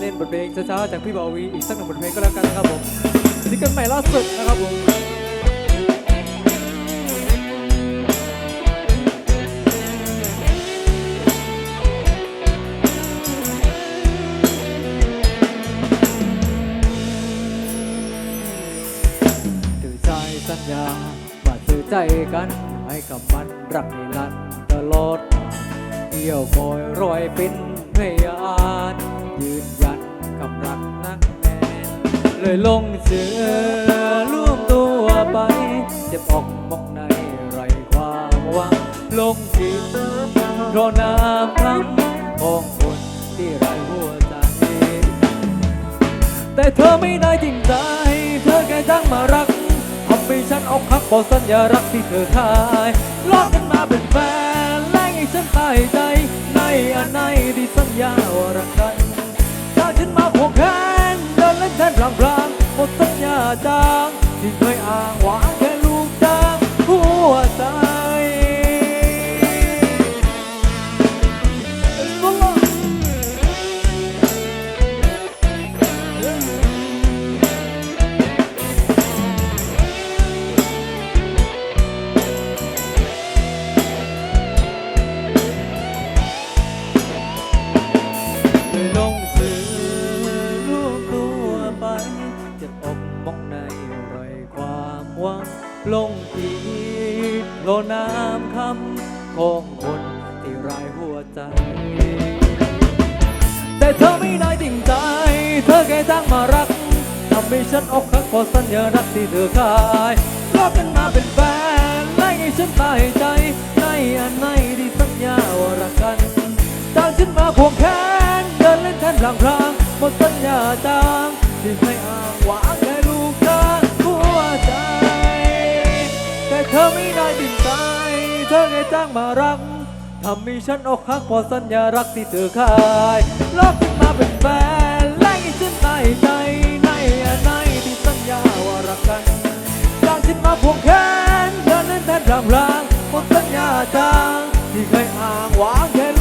เล่นบทเพลงช้าๆจากพี่บาวีอีกสักหนึ่งบทเพลงก็แล้วกันนะครับผมซิงเกิลใหม่ล่าสุดนะครับผมถือใจสัญญาว่าสื่อใจกัน ให้กับมันรักนิรันดร์ตลอดเที่ยวคอยรอยเป็นพยาน ยืนยันกับรักนักแน่นเลยลงเสือร่วมตัวไปเจ็บออกมอกในไรความหวังลงจิตเพราะน้ำคำของคนที่ไรหัวใจ แต่เธอไม่ได้จริงใจ เธอแค่จ้างมารักทำให้ฉันอกหักบอกสัญญารักที่เธอขายลอกกันมาเป็นแฟนแลกให้ฉันตายใจ ในอันไหนที่สัญญาว่า สัญญาจาง ลงทีโลน้ำคำของคนที่รายหัวใจ แต่เธอไม่ได้จริงใจ เธอแค่จ้างมารักทำให้ฉันอกหักเพราะสัญญารักที่เธอขายรอกันมาเป็นแฟนไล่ให้ฉันตายใจ ในอันไหนที่สัญญาว่ารักกันจากฉันมาควงแขนเดินเล่นแทนรางพรางหมดสัญญาจางที่ไม่อ้างหวาง ธอไงจ้างมารักทำให้ฉันอกหักเพราะสัญญารักที่เธอคายลอกขึ้นมาเป็นแฟนแลกให้ฉันตาในในในในที่สัญญาว่ารักกันจากฉันมาพวงแขนเดินเล่นแทนรำรางหมดสัญญาจางที่เคยอ้างหวางแค่